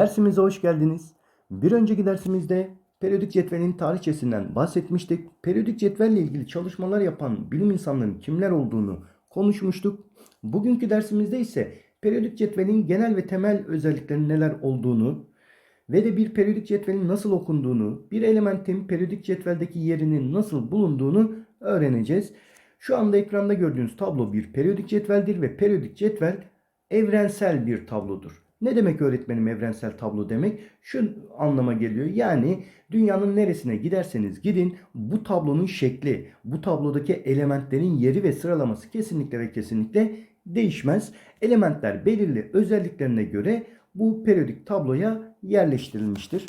Dersimize hoş geldiniz. Bir önceki dersimizde periyodik cetvelin tarihçesinden bahsetmiştik. Periyodik cetvelle ilgili çalışmalar yapan bilim insanlarının kimler olduğunu konuşmuştuk. Bugünkü dersimizde ise periyodik cetvelin genel ve temel özelliklerinin neler olduğunu ve de bir periyodik cetvelin nasıl okunduğunu, bir elementin periyodik cetveldeki yerinin nasıl bulunduğunu öğreneceğiz. Şu anda ekranda gördüğünüz tablo bir periyodik cetveldir ve periyodik cetvel evrensel bir tablodur. Ne demek öğretmenim evrensel tablo demek? Şu anlama geliyor. Yani dünyanın neresine giderseniz gidin bu tablonun şekli, bu tablodaki elementlerin yeri ve sıralaması kesinlikle ve kesinlikle değişmez. Elementler belirli özelliklerine göre bu periyodik tabloya yerleştirilmiştir.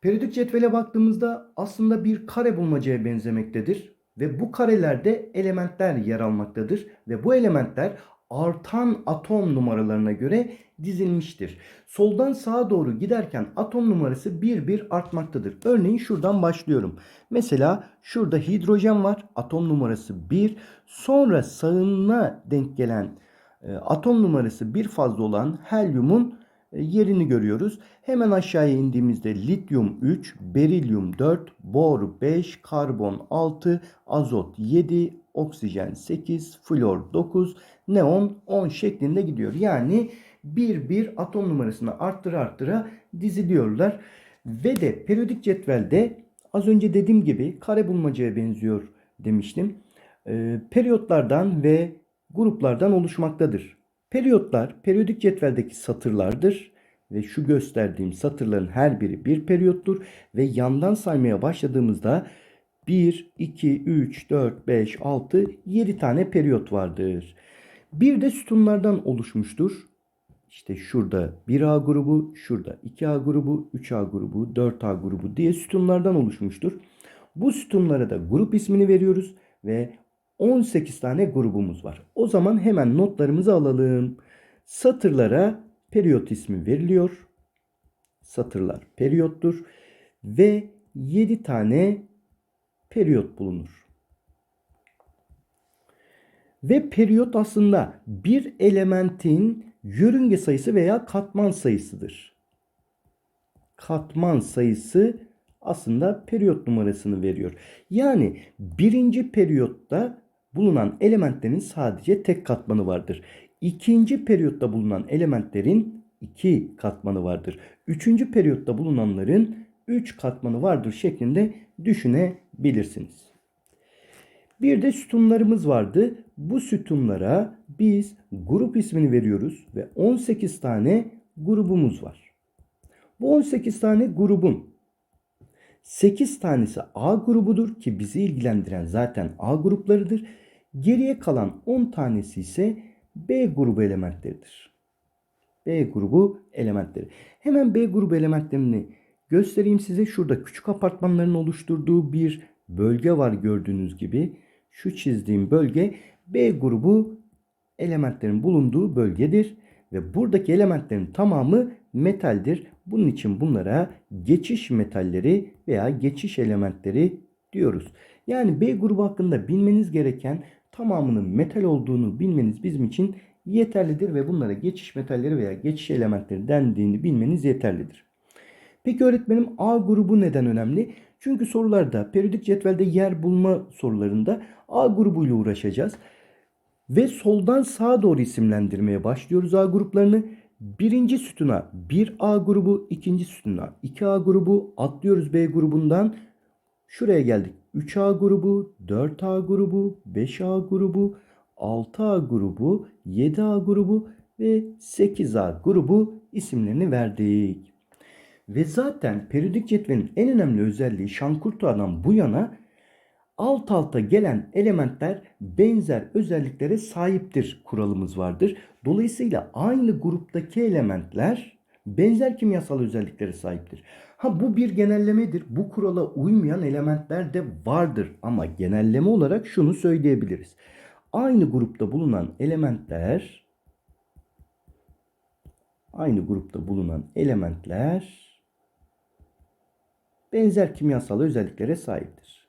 Periyodik cetvele baktığımızda aslında bir kare bulmacaya benzemektedir ve bu karelerde elementler yer almaktadır ve bu elementler artan atom numaralarına göre dizilmiştir. Soldan sağa doğru giderken atom numarası bir bir artmaktadır. Örneğin şuradan başlıyorum. Mesela şurada hidrojen var. Atom numarası 1. Sonra sağına denk gelen e, atom numarası bir fazla olan helyumun yerini görüyoruz. Hemen aşağıya indiğimizde lityum 3, berilyum 4, bor 5, karbon 6, azot 7, oksijen 8, flor 9, neon 10 şeklinde gidiyor. Yani bir bir atom numarasını arttıra arttıra diziliyorlar. Ve de periyodik cetvelde az önce dediğim gibi kare bulmacaya benziyor demiştim. E, periyotlardan ve gruplardan oluşmaktadır. Periyotlar periyodik cetveldeki satırlardır ve şu gösterdiğim satırların her biri bir periyottur ve yandan saymaya başladığımızda 1, 2, 3, 4, 5, 6, 7 tane periyot vardır. Bir de sütunlardan oluşmuştur. İşte şurada 1A grubu, şurada 2A grubu, 3A grubu, 4A grubu diye sütunlardan oluşmuştur. Bu sütunlara da grup ismini veriyoruz ve 18 tane grubumuz var. O zaman hemen notlarımızı alalım. Satırlara periyot ismi veriliyor. Satırlar periyottur ve 7 tane periyot bulunur. Ve periyot aslında bir elementin yörünge sayısı veya katman sayısıdır. Katman sayısı aslında periyot numarasını veriyor. Yani birinci periyotta bulunan elementlerin sadece tek katmanı vardır. İkinci periyotta bulunan elementlerin iki katmanı vardır. Üçüncü periyotta bulunanların üç katmanı vardır şeklinde düşünebilirsiniz. Bir de sütunlarımız vardı. Bu sütunlara biz grup ismini veriyoruz ve 18 tane grubumuz var. Bu 18 tane grubun 8 tanesi A grubudur ki bizi ilgilendiren zaten A gruplarıdır. Geriye kalan 10 tanesi ise B grubu elementleridir. B grubu elementleri. Hemen B grubu elementlerini göstereyim size. Şurada küçük apartmanların oluşturduğu bir bölge var gördüğünüz gibi. Şu çizdiğim bölge B grubu elementlerin bulunduğu bölgedir. Ve buradaki elementlerin tamamı metaldir. Bunun için bunlara geçiş metalleri veya geçiş elementleri diyoruz. Yani B grubu hakkında bilmeniz gereken tamamının metal olduğunu bilmeniz bizim için yeterlidir ve bunlara geçiş metalleri veya geçiş elementleri dendiğini bilmeniz yeterlidir. Peki öğretmenim A grubu neden önemli? Çünkü sorularda periyodik cetvelde yer bulma sorularında A grubuyla uğraşacağız. Ve soldan sağa doğru isimlendirmeye başlıyoruz A gruplarını. Birinci sütuna 1A grubu, ikinci sütuna 2A grubu atlıyoruz B grubundan. Şuraya geldik. 3A grubu, 4A grubu, 5A grubu, 6A grubu, 7A grubu ve 8A grubu isimlerini verdik. Ve zaten periyodik cetvelin en önemli özelliği Şankurtua'dan bu yana alt alta gelen elementler benzer özelliklere sahiptir kuralımız vardır. Dolayısıyla aynı gruptaki elementler benzer kimyasal özelliklere sahiptir. Ha bu bir genellemedir. Bu kurala uymayan elementler de vardır ama genelleme olarak şunu söyleyebiliriz. Aynı grupta bulunan elementler aynı grupta bulunan elementler benzer kimyasal özelliklere sahiptir.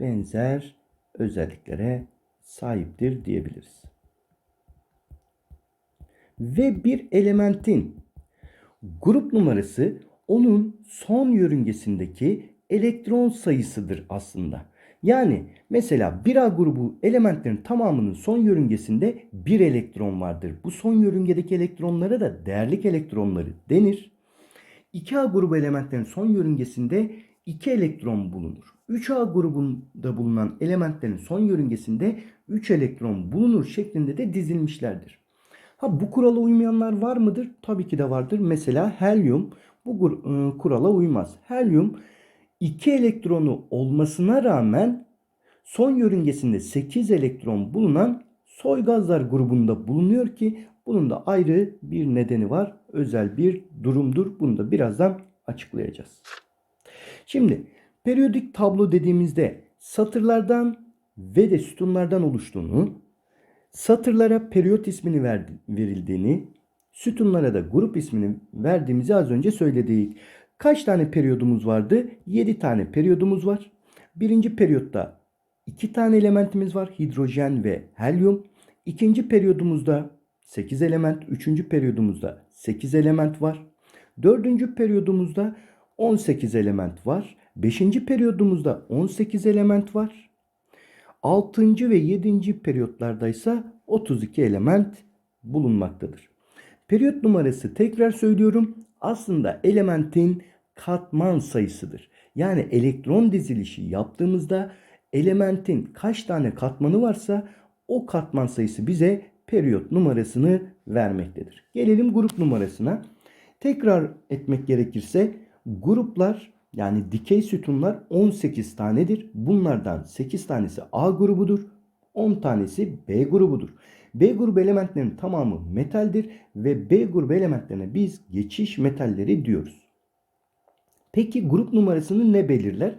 Benzer özelliklere sahiptir diyebiliriz. ve bir elementin grup numarası onun son yörüngesindeki elektron sayısıdır aslında. Yani mesela 1A grubu elementlerin tamamının son yörüngesinde bir elektron vardır. Bu son yörüngedeki elektronlara da değerlik elektronları denir. 2A grubu elementlerin son yörüngesinde 2 elektron bulunur. 3A grubunda bulunan elementlerin son yörüngesinde 3 elektron bulunur şeklinde de dizilmişlerdir. Ha bu kurala uymayanlar var mıdır? Tabii ki de vardır. Mesela helyum bu e, kurala uymaz. Helyum 2 elektronu olmasına rağmen son yörüngesinde 8 elektron bulunan soy gazlar grubunda bulunuyor ki bunun da ayrı bir nedeni var. Özel bir durumdur. Bunu da birazdan açıklayacağız. Şimdi periyodik tablo dediğimizde satırlardan ve de sütunlardan oluştuğunu, satırlara periyot ismini verdi- verildiğini, sütunlara da grup ismini verdiğimizi az önce söyledik. Kaç tane periyodumuz vardı? 7 tane periyodumuz var. Birinci periyotta 2 tane elementimiz var. Hidrojen ve helyum. İkinci periyodumuzda 8 element. Üçüncü periyodumuzda 8 element var. Dördüncü periyodumuzda 18 element var. Beşinci periyodumuzda 18 element var. 6. ve 7. periyotlarda ise 32 element bulunmaktadır. Periyot numarası tekrar söylüyorum aslında elementin katman sayısıdır. Yani elektron dizilişi yaptığımızda elementin kaç tane katmanı varsa o katman sayısı bize periyot numarasını vermektedir. Gelelim grup numarasına. Tekrar etmek gerekirse gruplar yani dikey sütunlar 18 tanedir. Bunlardan 8 tanesi A grubudur. 10 tanesi B grubudur. B grubu elementlerinin tamamı metaldir ve B grubu elementlerine biz geçiş metalleri diyoruz. Peki grup numarasını ne belirler?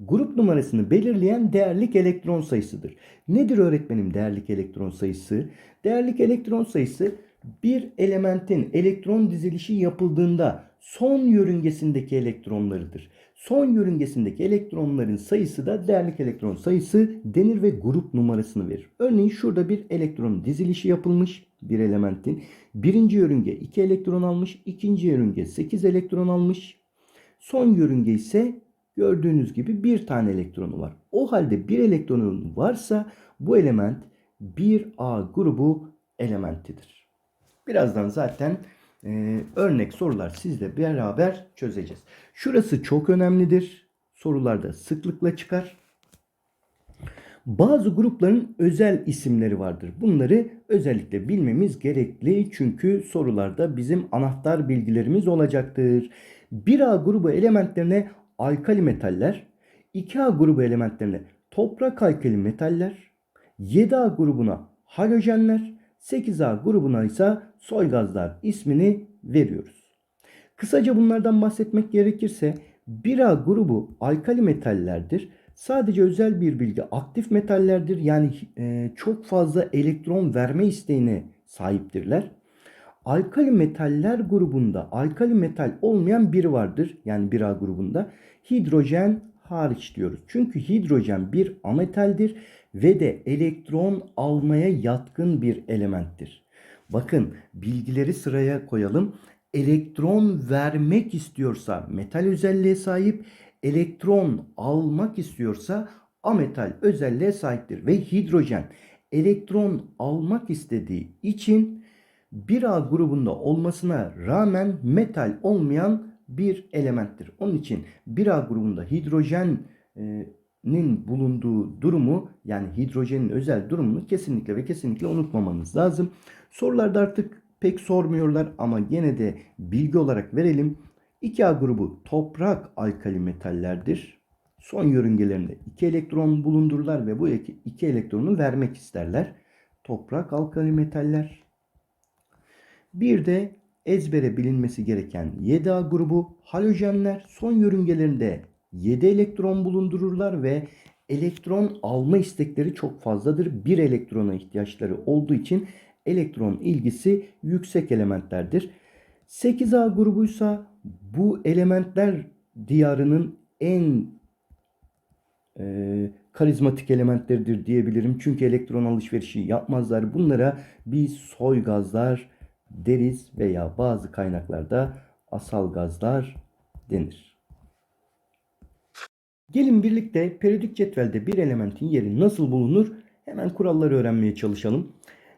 Grup numarasını belirleyen değerlik elektron sayısıdır. Nedir öğretmenim değerlik elektron sayısı? Değerlik elektron sayısı bir elementin elektron dizilişi yapıldığında son yörüngesindeki elektronlarıdır. Son yörüngesindeki elektronların sayısı da değerlik elektron sayısı denir ve grup numarasını verir. Örneğin şurada bir elektron dizilişi yapılmış bir elementin. Birinci yörünge 2 elektron almış, ikinci yörünge 8 elektron almış. Son yörünge ise gördüğünüz gibi bir tane elektronu var. O halde bir elektronun varsa bu element bir A grubu elementidir. Birazdan zaten e, örnek sorular sizle beraber çözeceğiz. Şurası çok önemlidir. Sorularda sıklıkla çıkar. Bazı grupların özel isimleri vardır. Bunları özellikle bilmemiz gerekli çünkü sorularda bizim anahtar bilgilerimiz olacaktır. 1A grubu elementlerine alkali metaller, 2A grubu elementlerine toprak alkali metaller, 7A grubuna halojenler, 8A grubuna ise soy gazlar ismini veriyoruz. Kısaca bunlardan bahsetmek gerekirse 1A grubu alkali metallerdir. Sadece özel bir bilgi aktif metallerdir. Yani e, çok fazla elektron verme isteğine sahiptirler. Alkali metaller grubunda alkali metal olmayan biri vardır. Yani 1A grubunda. Hidrojen hariç diyoruz. Çünkü hidrojen bir ametaldir ve de elektron almaya yatkın bir elementtir. Bakın bilgileri sıraya koyalım. Elektron vermek istiyorsa metal özelliğe sahip, elektron almak istiyorsa ametal özelliğe sahiptir ve hidrojen elektron almak istediği için 1A grubunda olmasına rağmen metal olmayan bir elementtir. Onun için 1A grubunda hidrojenin bulunduğu durumu yani hidrojenin özel durumunu kesinlikle ve kesinlikle unutmamanız lazım. Sorularda artık pek sormuyorlar ama gene de bilgi olarak verelim. 2A grubu toprak alkali metallerdir. Son yörüngelerinde 2 elektron bulundururlar ve bu 2 elektronu vermek isterler. Toprak alkali metaller. Bir de ezbere bilinmesi gereken 7A grubu halojenler son yörüngelerinde 7 elektron bulundururlar ve elektron alma istekleri çok fazladır. Bir elektrona ihtiyaçları olduğu için elektron ilgisi yüksek elementlerdir. 8A grubuysa bu elementler diyarının en e, karizmatik elementleridir diyebilirim. Çünkü elektron alışverişi yapmazlar. Bunlara biz soy gazlar deriz veya bazı kaynaklarda asal gazlar denir. Gelin birlikte periyodik cetvelde bir elementin yeri nasıl bulunur hemen kuralları öğrenmeye çalışalım.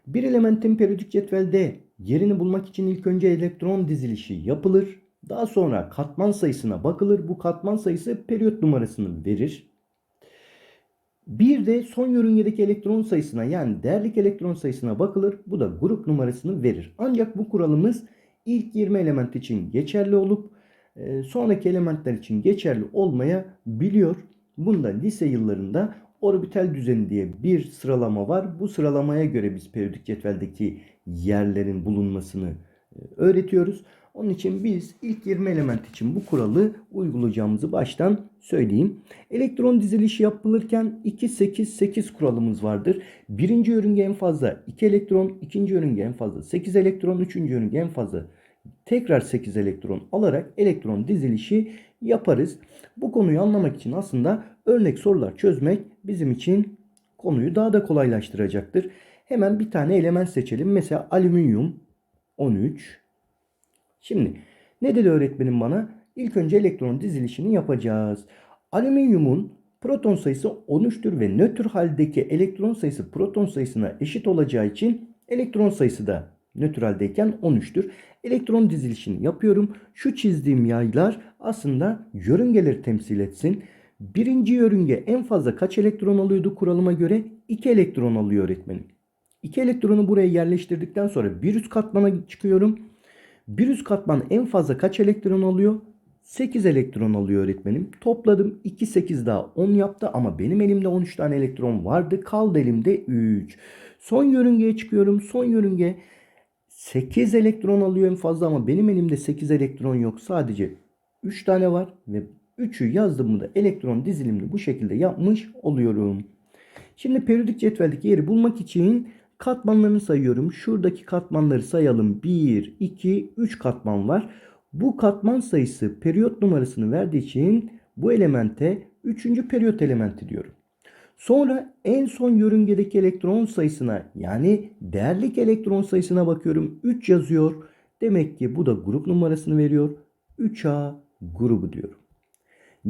Bir elementin periyodik cetvelde yerini bulmak için ilk önce elektron dizilişi yapılır. Daha sonra katman sayısına bakılır. Bu katman sayısı periyot numarasını verir. Bir de son yörüngedeki elektron sayısına yani değerlik elektron sayısına bakılır. Bu da grup numarasını verir. Ancak bu kuralımız ilk 20 element için geçerli olup sonraki elementler için geçerli olmayabiliyor. Bunda lise yıllarında orbital düzeni diye bir sıralama var. Bu sıralamaya göre biz periyodik cetveldeki yerlerin bulunmasını e, öğretiyoruz. Onun için biz ilk 20 element için bu kuralı uygulayacağımızı baştan söyleyeyim. Elektron dizilişi yapılırken 2-8-8 kuralımız vardır. Birinci yörünge en fazla 2 elektron, ikinci yörünge en fazla 8 elektron, üçüncü yörünge en fazla tekrar 8 elektron alarak elektron dizilişi yaparız. Bu konuyu anlamak için aslında örnek sorular çözmek bizim için konuyu daha da kolaylaştıracaktır. Hemen bir tane element seçelim. Mesela alüminyum 13. Şimdi ne dedi öğretmenim bana? İlk önce elektron dizilişini yapacağız. Alüminyumun proton sayısı 13'tür ve nötr haldeki elektron sayısı proton sayısına eşit olacağı için elektron sayısı da nötr haldeyken 13'tür. Elektron dizilişini yapıyorum. Şu çizdiğim yaylar aslında yörüngeleri temsil etsin. Birinci yörünge en fazla kaç elektron alıyordu kuralıma göre? 2 elektron alıyor öğretmenim. 2 elektronu buraya yerleştirdikten sonra bir üst katmana çıkıyorum. Bir üst katman en fazla kaç elektron alıyor? 8 elektron alıyor öğretmenim. Topladım 2 8 daha 10 yaptı ama benim elimde 13 tane elektron vardı. Kaldı elimde 3. Son yörüngeye çıkıyorum. Son yörünge 8 elektron alıyor en fazla ama benim elimde 8 elektron yok. Sadece 3 tane var ve 3'ü yazdığımda elektron dizilimini bu şekilde yapmış oluyorum. Şimdi periyodik cetveldeki yeri bulmak için katmanlarını sayıyorum. Şuradaki katmanları sayalım. 1, 2, 3 katman var. Bu katman sayısı periyot numarasını verdiği için bu elemente 3. periyot elementi diyorum. Sonra en son yörüngedeki elektron sayısına yani değerlik elektron sayısına bakıyorum. 3 yazıyor. Demek ki bu da grup numarasını veriyor. 3A grubu diyorum.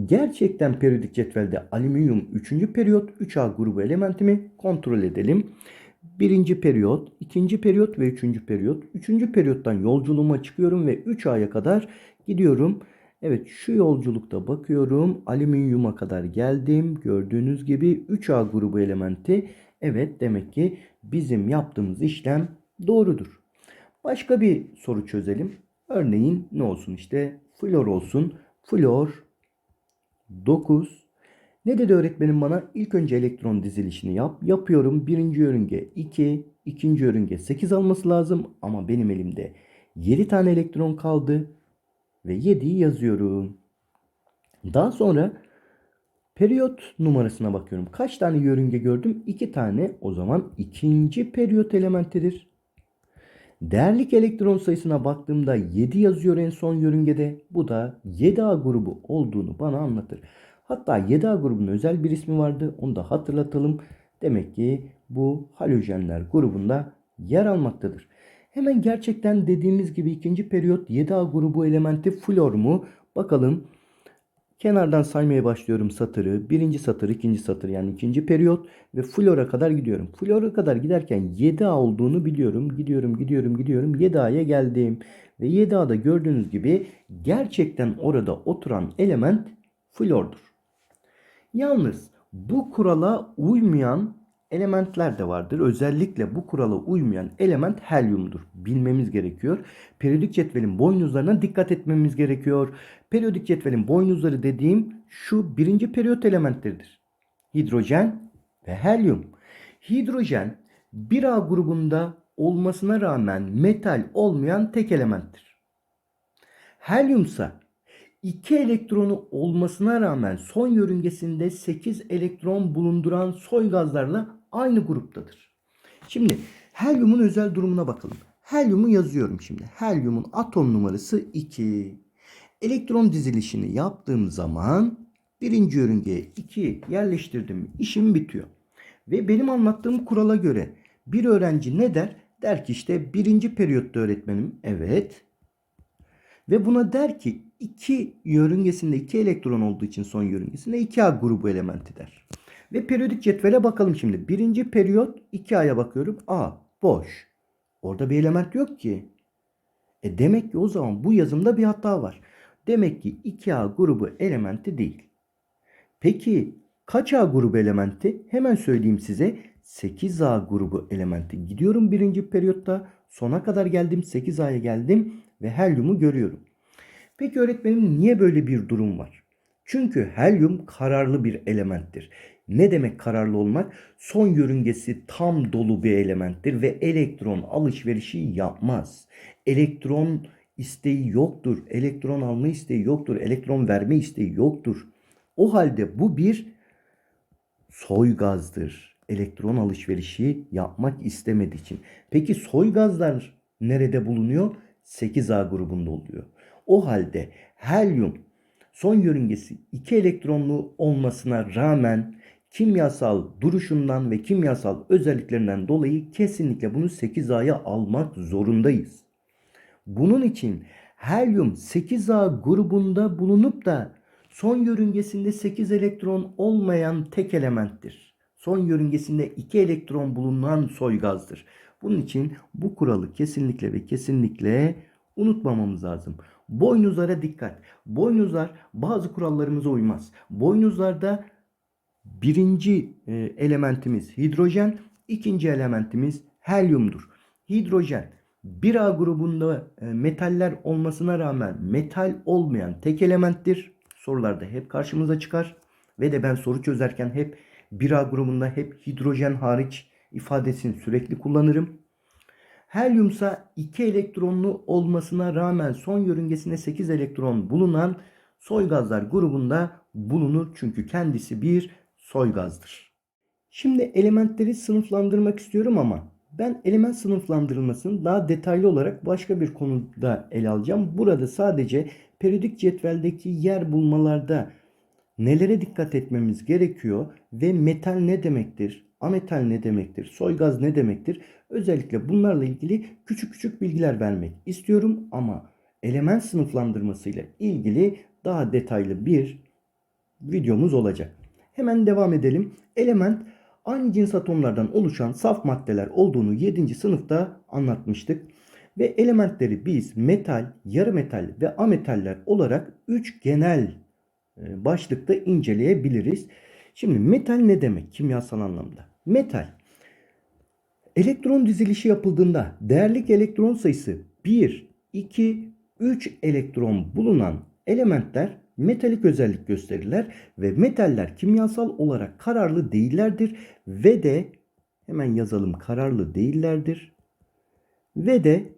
Gerçekten periyodik cetvelde alüminyum 3. periyot 3A grubu elementimi kontrol edelim. Birinci periyot, ikinci periyot ve üçüncü periyot. Üçüncü periyottan yolculuğuma çıkıyorum ve 3A'ya kadar gidiyorum. Evet şu yolculukta bakıyorum alüminyuma kadar geldim. Gördüğünüz gibi 3A grubu elementi. Evet demek ki bizim yaptığımız işlem doğrudur. Başka bir soru çözelim. Örneğin ne olsun işte flor olsun. Flor 9. Ne dedi öğretmenim bana? İlk önce elektron dizilişini yap. Yapıyorum. Birinci yörünge 2, ikinci yörünge 8 alması lazım. Ama benim elimde 7 tane elektron kaldı. Ve 7'yi yazıyorum. Daha sonra periyot numarasına bakıyorum. Kaç tane yörünge gördüm? 2 tane. O zaman ikinci periyot elementidir. Değerlik elektron sayısına baktığımda 7 yazıyor en son yörüngede. Bu da 7A grubu olduğunu bana anlatır. Hatta 7A grubunun özel bir ismi vardı. Onu da hatırlatalım. Demek ki bu halojenler grubunda yer almaktadır. Hemen gerçekten dediğimiz gibi ikinci periyot 7A grubu elementi flor mu? Bakalım. Kenardan saymaya başlıyorum satırı. Birinci satır, ikinci satır yani ikinci periyot ve flora kadar gidiyorum. Flora kadar giderken 7A olduğunu biliyorum. Gidiyorum, gidiyorum, gidiyorum. 7A'ya geldim. Ve 7A'da gördüğünüz gibi gerçekten orada oturan element flordur. Yalnız bu kurala uymayan elementler de vardır. Özellikle bu kurala uymayan element helyumdur. Bilmemiz gerekiyor. Periyodik cetvelin boynuzlarına dikkat etmemiz gerekiyor. Periyodik cetvelin boynuzları dediğim şu birinci periyot elementleridir. Hidrojen ve helyum. Hidrojen 1A grubunda olmasına rağmen metal olmayan tek elementtir. Helyum ise 2 elektronu olmasına rağmen son yörüngesinde 8 elektron bulunduran soy gazlarla aynı gruptadır. Şimdi helyumun özel durumuna bakalım. Helyumu yazıyorum şimdi. Helyumun atom numarası 2. Elektron dizilişini yaptığım zaman birinci yörüngeye 2 yerleştirdim. İşim bitiyor. Ve benim anlattığım kurala göre bir öğrenci ne der? Der ki işte birinci periyotta öğretmenim. Evet. Ve buna der ki iki yörüngesinde iki elektron olduğu için son yörüngesinde 2A grubu elementi der. Ve periyodik cetvele bakalım şimdi. Birinci periyot 2A'ya bakıyorum. A boş. Orada bir element yok ki. E demek ki o zaman bu yazımda bir hata var. Demek ki 2A grubu elementi değil. Peki kaç A grubu elementi? Hemen söyleyeyim size. 8A grubu elementi. Gidiyorum birinci periyotta. Sona kadar geldim. 8A'ya geldim ve helyumu görüyorum. Peki öğretmenim niye böyle bir durum var? Çünkü helyum kararlı bir elementtir. Ne demek kararlı olmak? Son yörüngesi tam dolu bir elementtir ve elektron alışverişi yapmaz. Elektron isteği yoktur. Elektron alma isteği yoktur. Elektron verme isteği yoktur. O halde bu bir soy gazdır. Elektron alışverişi yapmak istemediği için. Peki soy gazlar nerede bulunuyor? 8A grubunda oluyor. O halde helyum son yörüngesi 2 elektronlu olmasına rağmen kimyasal duruşundan ve kimyasal özelliklerinden dolayı kesinlikle bunu 8A'ya almak zorundayız. Bunun için helyum 8A grubunda bulunup da son yörüngesinde 8 elektron olmayan tek elementtir. Son yörüngesinde 2 elektron bulunan soy gazdır. Bunun için bu kuralı kesinlikle ve kesinlikle unutmamamız lazım. Boynuzlara dikkat. Boynuzlar bazı kurallarımıza uymaz. Boynuzlarda birinci e, elementimiz hidrojen, ikinci elementimiz helyumdur. Hidrojen 1A grubunda e, metaller olmasına rağmen metal olmayan tek elementtir. Sorularda hep karşımıza çıkar ve de ben soru çözerken hep 1A grubunda hep hidrojen hariç ifadesini sürekli kullanırım. Helyumsa 2 elektronlu olmasına rağmen son yörüngesinde 8 elektron bulunan soy gazlar grubunda bulunur. Çünkü kendisi bir soy gazdır. Şimdi elementleri sınıflandırmak istiyorum ama ben element sınıflandırılmasını daha detaylı olarak başka bir konuda ele alacağım. Burada sadece periyodik cetveldeki yer bulmalarda nelere dikkat etmemiz gerekiyor ve metal ne demektir? Ametal ne demektir? Soy gaz ne demektir? Özellikle bunlarla ilgili küçük küçük bilgiler vermek istiyorum ama element sınıflandırmasıyla ilgili daha detaylı bir videomuz olacak. Hemen devam edelim. Element aynı cins atomlardan oluşan saf maddeler olduğunu 7. sınıfta anlatmıştık. Ve elementleri biz metal, yarı metal ve ametaller olarak 3 genel e, başlıkta inceleyebiliriz. Şimdi metal ne demek kimyasal anlamda? Metal elektron dizilişi yapıldığında değerlik elektron sayısı 1, 2, 3 elektron bulunan elementler metalik özellik gösterirler ve metaller kimyasal olarak kararlı değillerdir ve de hemen yazalım kararlı değillerdir ve de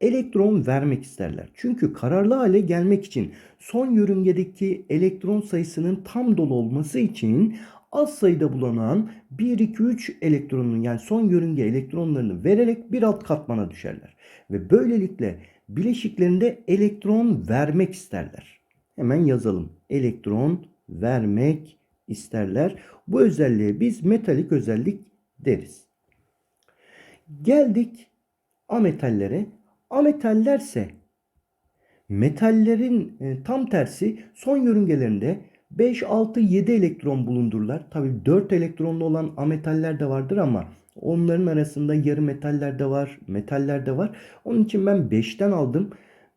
elektron vermek isterler. Çünkü kararlı hale gelmek için son yörüngedeki elektron sayısının tam dolu olması için az sayıda bulunan 1, 2, 3 elektronun yani son yörünge elektronlarını vererek bir alt katmana düşerler. Ve böylelikle bileşiklerinde elektron vermek isterler. Hemen yazalım. Elektron vermek isterler. Bu özelliğe biz metalik özellik deriz. Geldik ametallere. Ametallerse metallerin e, tam tersi son yörüngelerinde 5, 6, 7 elektron bulundurlar. Tabi 4 elektronlu olan ametaller de vardır ama onların arasında yarı metaller de var, metaller de var. Onun için ben 5'ten aldım.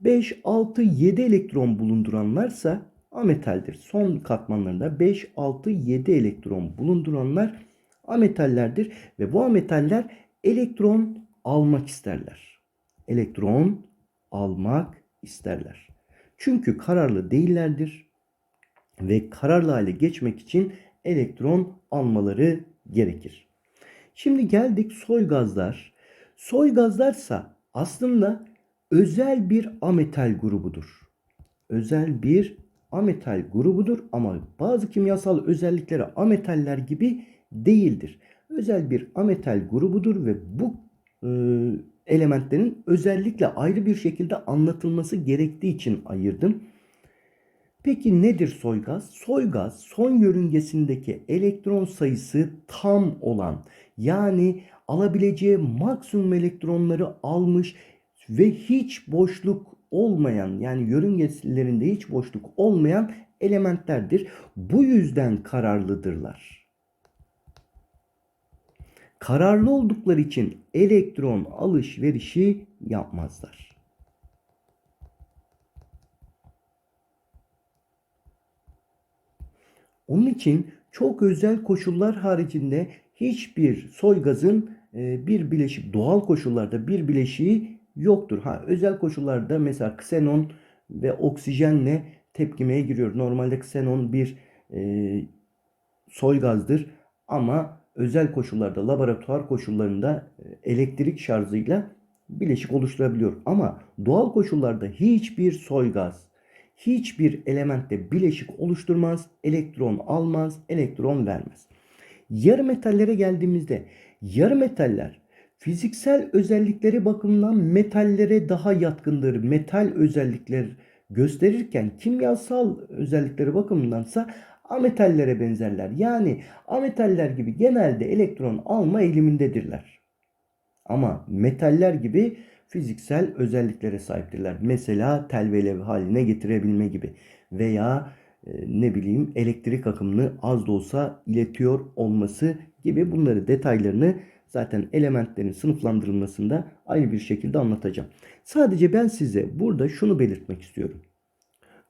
5, 6, 7 elektron bulunduranlarsa ametaldir. Son katmanlarında 5, 6, 7 elektron bulunduranlar ametallerdir. Ve bu ametaller elektron almak isterler. Elektron almak isterler. Çünkü kararlı değillerdir ve kararlı hale geçmek için elektron almaları gerekir. Şimdi geldik soy gazlar. Soy gazlarsa aslında özel bir ametal grubudur. Özel bir ametal grubudur ama bazı kimyasal özellikleri ametaller gibi değildir. Özel bir ametal grubudur ve bu e, elementlerin özellikle ayrı bir şekilde anlatılması gerektiği için ayırdım. Peki nedir soygaz? Soygaz son yörüngesindeki elektron sayısı tam olan yani alabileceği maksimum elektronları almış ve hiç boşluk olmayan yani yörüngelerinde hiç boşluk olmayan elementlerdir. Bu yüzden kararlıdırlar. Kararlı oldukları için elektron alışverişi yapmazlar. Onun için çok özel koşullar haricinde hiçbir soy gazın e, bir bileşik doğal koşullarda bir bileşiği yoktur. Ha özel koşullarda mesela ksenon ve oksijenle tepkimeye giriyor. Normalde ksenon bir e, soy gazdır ama özel koşullarda laboratuvar koşullarında e, elektrik şarjıyla bileşik oluşturabiliyor. Ama doğal koşullarda hiçbir soy gaz hiçbir elementte bileşik oluşturmaz, elektron almaz, elektron vermez. Yarı metallere geldiğimizde yarı metaller fiziksel özellikleri bakımından metallere daha yatkındır. Metal özellikler gösterirken kimyasal özellikleri bakımındansa ametallere benzerler. Yani ametaller gibi genelde elektron alma eğilimindedirler. Ama metaller gibi fiziksel özelliklere sahiptirler. Mesela tel ve lev haline getirebilme gibi veya e, ne bileyim elektrik akımını az da olsa iletiyor olması gibi bunları detaylarını zaten elementlerin sınıflandırılmasında aynı bir şekilde anlatacağım. Sadece ben size burada şunu belirtmek istiyorum.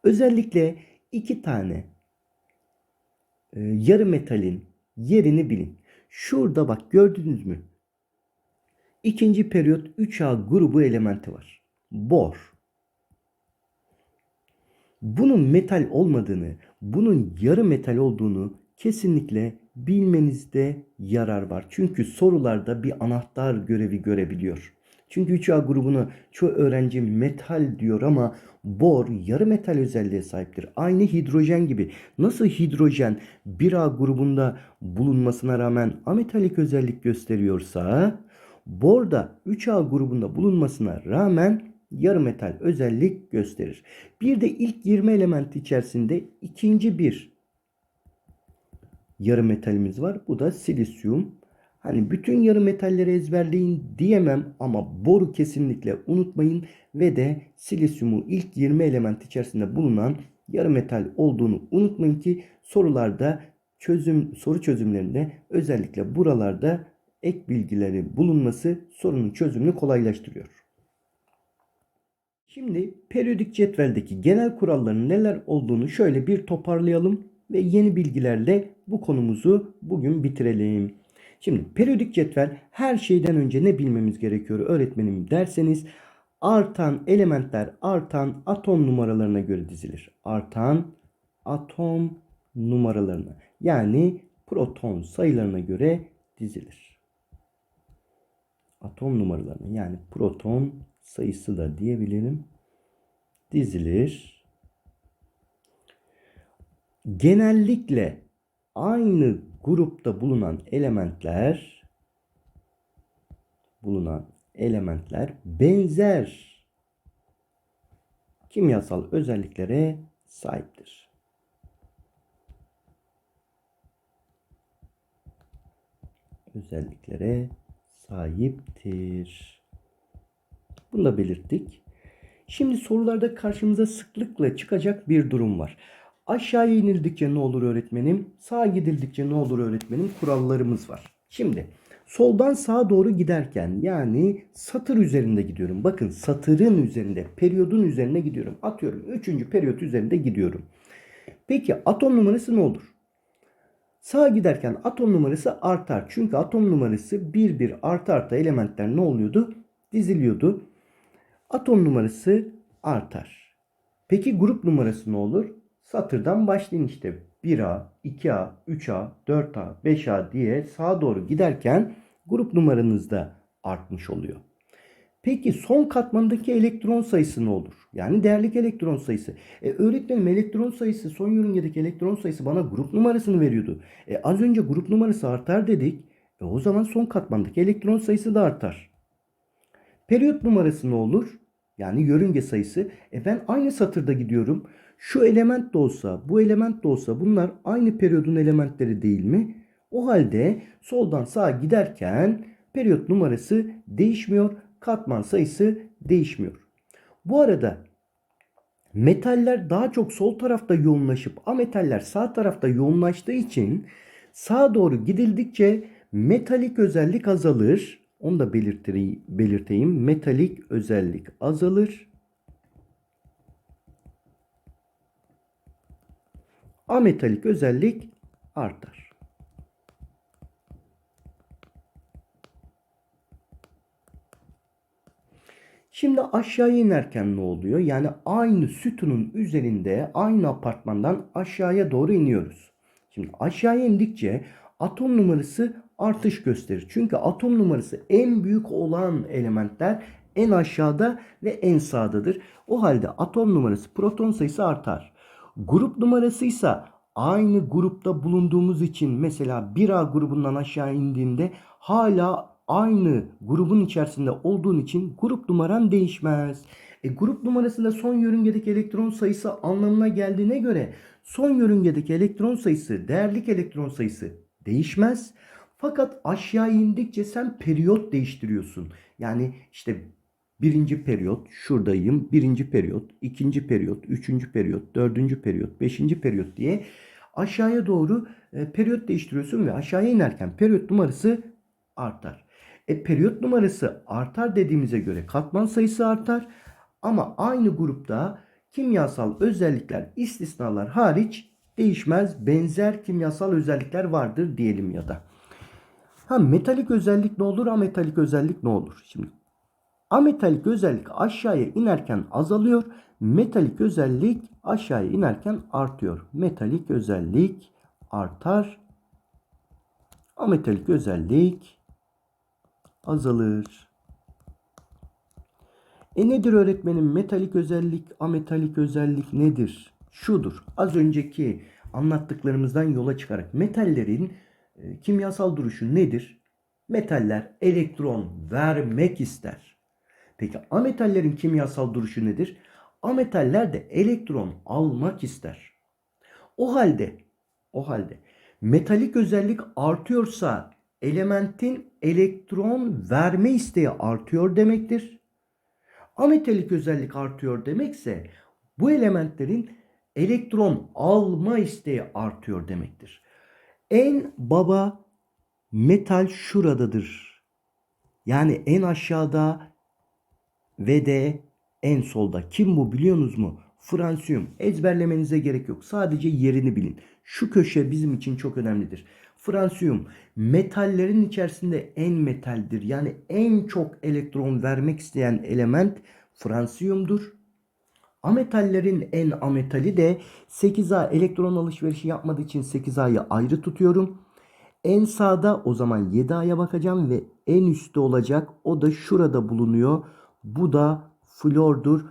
Özellikle iki tane e, yarı metalin yerini bilin. Şurada bak gördünüz mü? İkinci periyot 3A grubu elementi var. Bor. Bunun metal olmadığını, bunun yarı metal olduğunu kesinlikle bilmenizde yarar var. Çünkü sorularda bir anahtar görevi görebiliyor. Çünkü 3A grubunu çoğu öğrenci metal diyor ama bor yarı metal özelliğe sahiptir. Aynı hidrojen gibi. Nasıl hidrojen 1A grubunda bulunmasına rağmen ametalik özellik gösteriyorsa Bor da 3A grubunda bulunmasına rağmen yarı metal özellik gösterir. Bir de ilk 20 elementi içerisinde ikinci bir yarı metalimiz var. Bu da silisyum. Hani bütün yarı metalleri ezberleyin diyemem ama boru kesinlikle unutmayın ve de silisyumu ilk 20 element içerisinde bulunan yarı metal olduğunu unutmayın ki sorularda çözüm soru çözümlerinde özellikle buralarda ek bilgileri bulunması sorunun çözümünü kolaylaştırıyor. Şimdi periyodik cetveldeki genel kuralların neler olduğunu şöyle bir toparlayalım ve yeni bilgilerle bu konumuzu bugün bitirelim. Şimdi periyodik cetvel her şeyden önce ne bilmemiz gerekiyor öğretmenim derseniz artan elementler artan atom numaralarına göre dizilir. Artan atom numaralarına yani proton sayılarına göre dizilir atom numaralarını yani proton sayısı da diyebilirim dizilir. Genellikle aynı grupta bulunan elementler bulunan elementler benzer kimyasal özelliklere sahiptir. Özelliklere sahiptir. Bunu da belirttik. Şimdi sorularda karşımıza sıklıkla çıkacak bir durum var. Aşağıya inildikçe ne olur öğretmenim? Sağa gidildikçe ne olur öğretmenim? Kurallarımız var. Şimdi soldan sağa doğru giderken yani satır üzerinde gidiyorum. Bakın satırın üzerinde, periyodun üzerine gidiyorum. Atıyorum 3. periyot üzerinde gidiyorum. Peki atom numarası ne olur? Sağa giderken atom numarası artar. Çünkü atom numarası bir bir arta arta elementler ne oluyordu? Diziliyordu. Atom numarası artar. Peki grup numarası ne olur? Satırdan başlayın işte 1A, 2A, 3A, 4A, 5A diye sağa doğru giderken grup numaranız da artmış oluyor. Peki son katmandaki elektron sayısı ne olur? Yani değerlik elektron sayısı. E, öğretmenim elektron sayısı son yörüngedeki elektron sayısı bana grup numarasını veriyordu. E, az önce grup numarası artar dedik. E, o zaman son katmandaki elektron sayısı da artar. Periyot numarası ne olur? Yani yörünge sayısı. E ben aynı satırda gidiyorum. Şu element de olsa, bu element de olsa bunlar aynı periyodun elementleri değil mi? O halde soldan sağa giderken periyot numarası değişmiyor. Katman sayısı değişmiyor. Bu arada metaller daha çok sol tarafta yoğunlaşıp ametaller sağ tarafta yoğunlaştığı için sağa doğru gidildikçe metalik özellik azalır. Onu da belirteyim. Metalik özellik azalır. Ametalik özellik artar. Şimdi aşağıya inerken ne oluyor? Yani aynı sütunun üzerinde aynı apartmandan aşağıya doğru iniyoruz. Şimdi aşağıya indikçe atom numarası artış gösterir. Çünkü atom numarası en büyük olan elementler en aşağıda ve en sağdadır. O halde atom numarası proton sayısı artar. Grup numarası ise aynı grupta bulunduğumuz için mesela 1A grubundan aşağı indiğinde hala aynı grubun içerisinde olduğun için grup numaran değişmez. E, grup numarasında son yörüngedeki elektron sayısı anlamına geldiğine göre son yörüngedeki elektron sayısı, değerlik elektron sayısı değişmez. Fakat aşağı indikçe sen periyot değiştiriyorsun. Yani işte birinci periyot şuradayım, birinci periyot, ikinci periyot, üçüncü periyot, dördüncü periyot, beşinci periyot diye aşağıya doğru e, periyot değiştiriyorsun ve aşağıya inerken periyot numarası artar. E periyot numarası artar dediğimize göre katman sayısı artar ama aynı grupta kimyasal özellikler istisnalar hariç değişmez. Benzer kimyasal özellikler vardır diyelim ya da. Ha metalik özellik ne olur, ametalik özellik ne olur? Şimdi ametalik özellik aşağıya inerken azalıyor. Metalik özellik aşağıya inerken artıyor. Metalik özellik artar. Ametalik özellik azalır. E nedir öğretmenim? Metalik özellik, ametalik özellik nedir? Şudur. Az önceki anlattıklarımızdan yola çıkarak metallerin e, kimyasal duruşu nedir? Metaller elektron vermek ister. Peki ametallerin kimyasal duruşu nedir? Ametaller de elektron almak ister. O halde o halde metalik özellik artıyorsa elementin elektron verme isteği artıyor demektir. Ametalik özellik artıyor demekse bu elementlerin elektron alma isteği artıyor demektir. En baba metal şuradadır. Yani en aşağıda ve de en solda. Kim bu biliyorsunuz mu? Fransiyum. Ezberlemenize gerek yok. Sadece yerini bilin. Şu köşe bizim için çok önemlidir. Fransiyum metallerin içerisinde en metaldir. Yani en çok elektron vermek isteyen element fransiyumdur. Ametallerin en ametali de 8A elektron alışverişi yapmadığı için 8A'yı ayrı tutuyorum. En sağda o zaman 7A'ya bakacağım ve en üstte olacak. O da şurada bulunuyor. Bu da flordur.